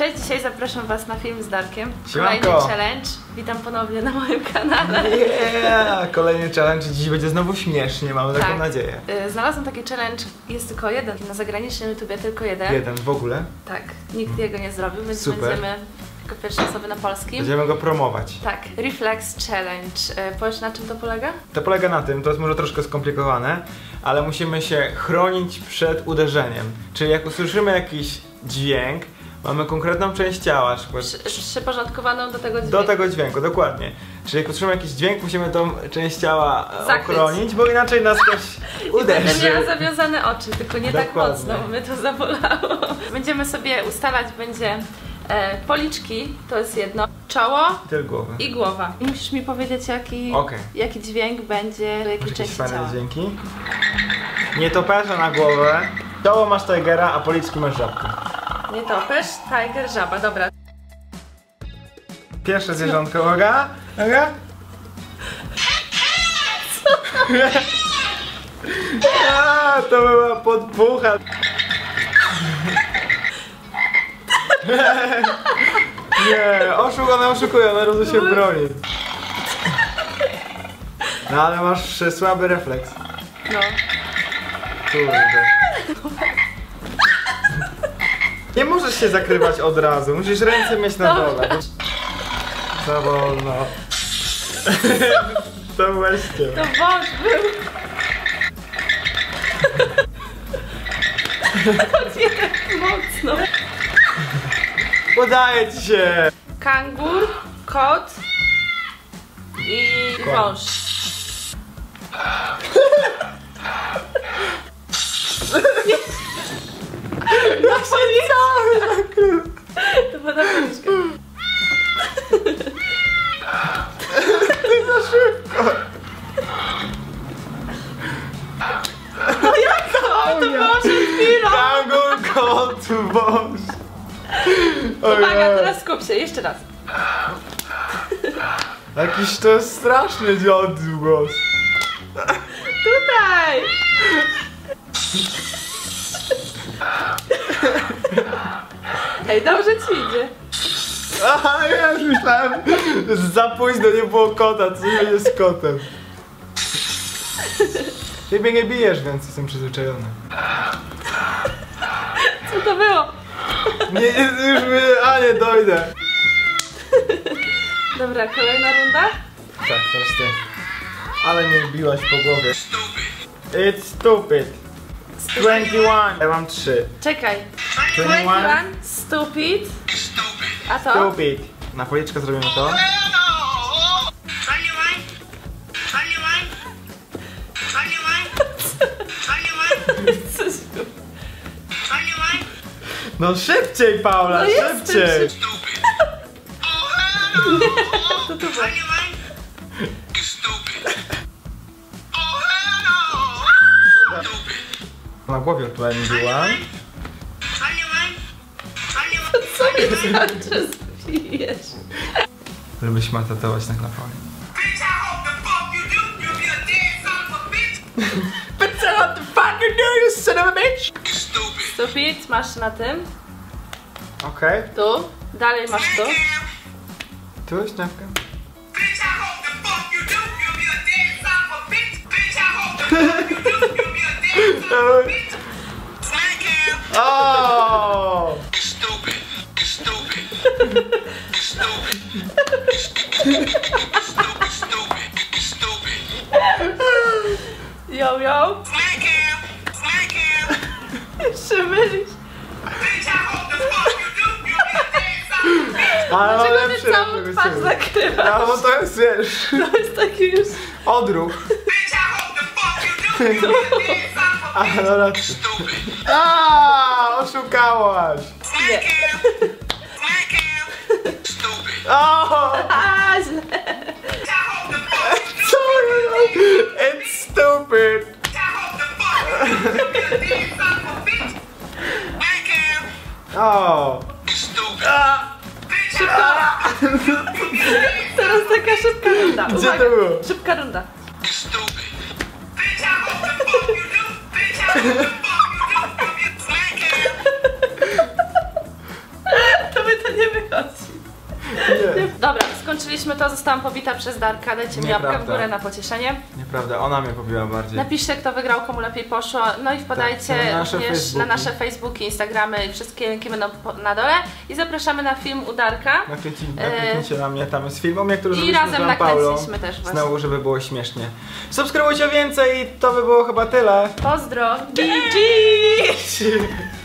Cześć, dzisiaj zapraszam Was na film z Darkiem. Siemanko. Kolejny challenge. Witam ponownie na moim kanale. Yeah! Kolejny challenge. Dziś będzie znowu śmiesznie, mamy taką Tak. nadzieję. Y, Znalazłam taki challenge, jest tylko jeden. Na zagranicznym YouTubie tylko jeden. Jeden w ogóle. Tak, nikt jego nie zrobił, więc Super. będziemy jako pierwsze osoby na polskim. Będziemy go promować. Tak, Reflex Challenge. Y, Powiesz na czym to polega? To polega na tym, to jest może troszkę skomplikowane, ale musimy się chronić przed uderzeniem. Czyli jak usłyszymy jakiś dźwięk, mamy konkretną część ciała, przykład Przy, przyporządkowaną do tego dźwięku. do tego dźwięku, dokładnie. Czyli jak usłyszymy jakiś dźwięk, musimy tą część ciała e, Zakryć. ochronić, bo inaczej nas ktoś I będę miała uderzy. zawiązane oczy, tylko nie tak Dokładnie. mocno, bo mnie to zabolało. Będziemy sobie ustalać, będzie e, policzki, to jest jedno, czoło Tyl głowy. i głowa. I musisz mi powiedzieć, jaki, Okej. jaki dźwięk będzie w jakiej Masz jakieś części fajne ciała. dźwięki? Nie toperze na głowę. Czoło masz tigera, a policzki masz żabkę. Nie topesz, tiger, żaba, dobra. Pierwsze zwierzątko, uwaga, uwaga. A, to była podpucha. Nie, oszuk, ona oszukuje, ona rozu się broni. No ale masz słaby refleks. No. Kurde. Nie możesz się zakrywać od razu, musisz ręce mieć na dole. Za wolno. To weźcie. To wąż był. Nie tak mocno. Udaje ci się. Kangur, kot i Kot. wąż. policzkę. To była na policzkę. Ty za szybko. No jak to? To wąż chwilą. Kangur, kot, wąż. Uwaga, teraz skup się, jeszcze raz. Jakiś to jest straszny odgłos. Tutaj! Ej, dobrze ci idzie. Aha, ja już myślałem, że za późno nie było kota, co będzie z kotem. Ty mnie nie bijesz, więc jestem przyzwyczajony. Co to było? Nie, nie już mnie, a nie dojdę. Dobra, kolejna runda. Tak, teraz ty. Ale mnie biłaś po głowie. It's stupid. 21. Ja mam 3. Czekaj. 21. 21, stupid. A to? Stupid. Na policzkę zrobimy to. Coś tu. No szybciej, Paula, No szybciej. To tu było. Na głowie 21. Co mi znaczy zbijesz? Żebyś ma tatować na klaponie. But what the fuck you do, you son of a bitch? Stupid, masz na tym. Okej, Tu. Dalej masz tu. Tu śniawkę. O! Yo, yo. Jeszcze mylisz. Ale mam Dlaczego lepszy ty całą twarz zakrywasz? No bo to jest, wiesz, To jest taki już... odruch. A, no raczej. A, oszukałaś. Nie. O! A, źle. Co? It's stupid. O! Teraz taka szybka runda. Gdzie to było? Szybka runda. To by to nie wychodzi zrobiliśmy to, zostałam pobita przez Darka. Dajcie mi łapkę w Nieprawda. górę na pocieszenie. Nieprawda, ona mnie pobiła bardziej. Napiszcie, kto wygrał, komu lepiej poszło. No i wpadajcie Tak, na również Facebooki. na nasze Facebooki, Instagramy i wszystkie linki będą na dole. I zapraszamy na film u Darka. Nakliknijcie na mnie tam z filmem, jak który I razem nakręciliśmy też właśnie. Znowu, żeby było śmiesznie. Subskrybujcie więcej i to by było chyba tyle. Pozdro! GG!